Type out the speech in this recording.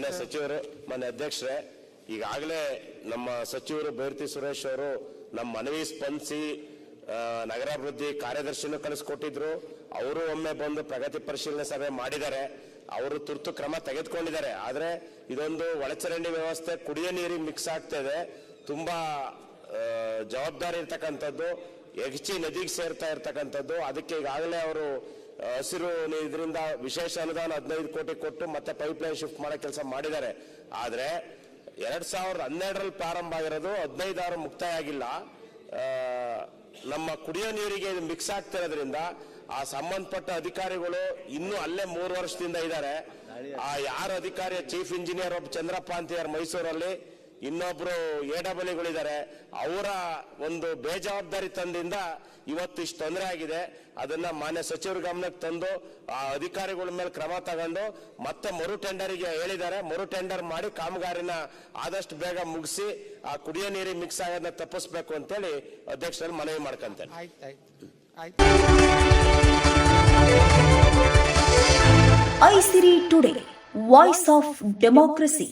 ಮಾನ್ಯ ಸಚಿವರು ಮಾನ್ಯ ಅಧ್ಯಕ್ಷರೇ ಈಗಾಗಲೇ ನಮ್ಮ ಸಚಿವರು ಭೈರತಿ ಸುರೇಶ್ ಅವರು ನಮ್ಮ ಮನವಿ ಸ್ಪಂದಿಸಿ ನಗರಾಭಿವೃದ್ಧಿ ಕಾರ್ಯದರ್ಶಿನೂ ಕಳಿಸ್ಕೊಟ್ಟಿದ್ರು. ಅವರು ಒಮ್ಮೆ ಬಂದು ಪ್ರಗತಿ ಪರಿಶೀಲನೆ ಸಭೆ ಮಾಡಿದ್ದಾರೆ. ಅವರು ತುರ್ತು ಕ್ರಮ ತೆಗೆದುಕೊಂಡಿದ್ದಾರೆ. ಆದರೆ ಇದೊಂದು ಒಳಚರಂಡಿ ವ್ಯವಸ್ಥೆ ಕುಡಿಯೋ ನೀರಿಗೆ ಮಿಕ್ಸ್ ಆಗ್ತದೆ ತುಂಬಾ ಆ, ಜವಾಬ್ದಾರಿ ಇರ್ತಕ್ಕಂಥದ್ದು ಹೆಚ್ಚಿ ನದಿಗೆ ಸೇರ್ತಾ ಇರ್ತಕ್ಕಂಥದ್ದು. ಅದಕ್ಕೆ ಈಗಾಗಲೇ ಅವರು ಹಸಿರು ಇದರಿಂದ ವಿಶೇಷ ಅನುದಾನ ಹದಿನೈದು ಕೋಟಿ ಕೊಟ್ಟು ಮತ್ತೆ ಪೈಪ್ಲೈನ್ ಶಿಫ್ಟ್ ಮಾಡೋ ಕೆಲಸ ಮಾಡಿದ್ದಾರೆ. ಆದರೆ ಎರಡ್ ಸಾವಿರದ ಹನ್ನೆರಡರಲ್ಲಿ ಪ್ರಾರಂಭ ಆಗಿರೋದು ಹದಿನೈದಾರು ಮುಕ್ತಾಯ ಆಗಿಲ್ಲ. ನಮ್ಮ ಕುಡಿಯೋ ನೀರಿಗೆ ಇದು ಮಿಕ್ಸ್ ಆಗ್ತಿರೋದ್ರಿಂದ ಆ ಸಂಬಂಧಪಟ್ಟ ಅಧಿಕಾರಿಗಳು ಇನ್ನೂ ಅಲ್ಲೇ ಮೂರು ವರ್ಷದಿಂದ ಇದ್ದಾರೆ. ಆ ಯಾರು ಅಧಿಕಾರಿ ಚೀಫ್ ಇಂಜಿನಿಯರ್ ಒಬ್ಬ ಚಂದ್ರಪ್ಪ ಅಂತ ಮೈಸೂರಲ್ಲಿ. ಇನ್ನೊಬ್ರು ಎ ಡಬಲ್ಗಳಿದ್ದಾರೆ ಅವರ ಒಂದು ಬೇಜವಾಬ್ದಾರಿ ತಂದಿಂದ ಇವತ್ತು ಇಷ್ಟು ತೊಂದರೆ ಆಗಿದೆ. ಅದನ್ನ ಮಾನ್ಯ ಸಚಿವರ ಗಮನಕ್ಕೆ ತಂದು ಆ ಅಧಿಕಾರಿಗಳ ಮೇಲೆ ಕ್ರಮ ತಗೊಂಡು ಮತ್ತೆ ಮರು ಟೆಂಡರಿಗೆ ಹೇಳಿದ್ದಾರೆ. ಮರು ಟೆಂಡರ್ ಮಾಡಿ ಕಾಮಗಾರಿನ ಆದಷ್ಟು ಬೇಗ ಮುಗಿಸಿ ಆ ಕುಡಿಯೋ ನೀರಿಗೆ ಮಿಕ್ಸ್ ಆಗೋದನ್ನ ತಪ್ಪಿಸ್ಬೇಕು ಅಂತೇಳಿ ಅಧ್ಯಕ್ಷರಲ್ಲಿ ಮನವಿ ಮಾಡ್ಕೊಂತೇನೆ. Aisiri today voice of democracy.